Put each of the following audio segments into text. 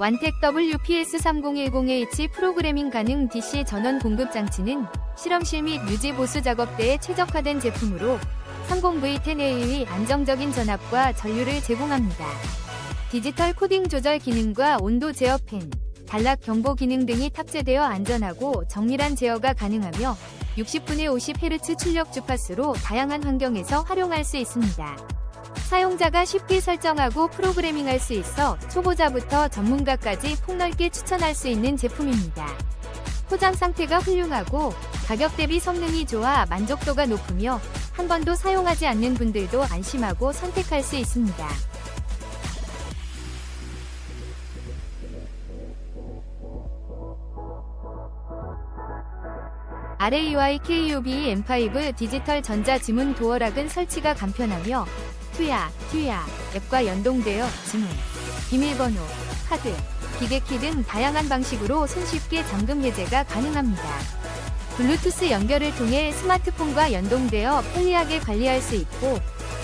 완텍 WPS3010H 프로그래밍 가능 DC 전원 공급 장치는 실험실 및 유지 보수 작업대에 최적화된 제품으로 30V10A의 안정적인 전압과 전류를 제공합니다. 디지털 코딩 조절 기능과 온도 제어 팬, 단락 경보 기능 등이 탑재되어 안전하고 정밀한 제어가 가능하며 60분의 50Hz 출력 주파수로 다양한 환경에서 활용할 수 있습니다. 사용자가 쉽게 설정하고 프로그래밍할 수 있어 초보자부터 전문가까지 폭넓게 추천할 수 있는 제품입니다. 포장 상태가 훌륭하고 가격 대비 성능이 좋아 만족도가 높으며 한 번도 사용하지 않는 분들도 안심하고 선택할 수 있습니다. RAY KUB M5 디지털 전자 지문 도어락은 설치가 간편하며 투야, 튜야 앱과 연동되어 지문, 비밀번호, 카드, 기계키 등 다양한 방식으로 손쉽게 잠금 해제가 가능합니다. 블루투스 연결을 통해 스마트폰과 연동되어 편리하게 관리할 수 있고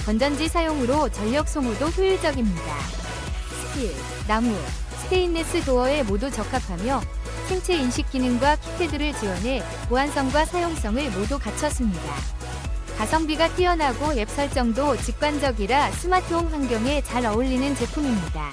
건전지 사용으로 전력 소모도 효율적입니다. 스틸, 나무, 스테인레스 도어에 모두 적합하며 생체 인식 기능과 키패드를 지원해 보안성과 사용성을 모두 갖췄습니다. 가성비가 뛰어나고 앱 설정도 직관적이라 스마트홈 환경에 잘 어울리는 제품입니다.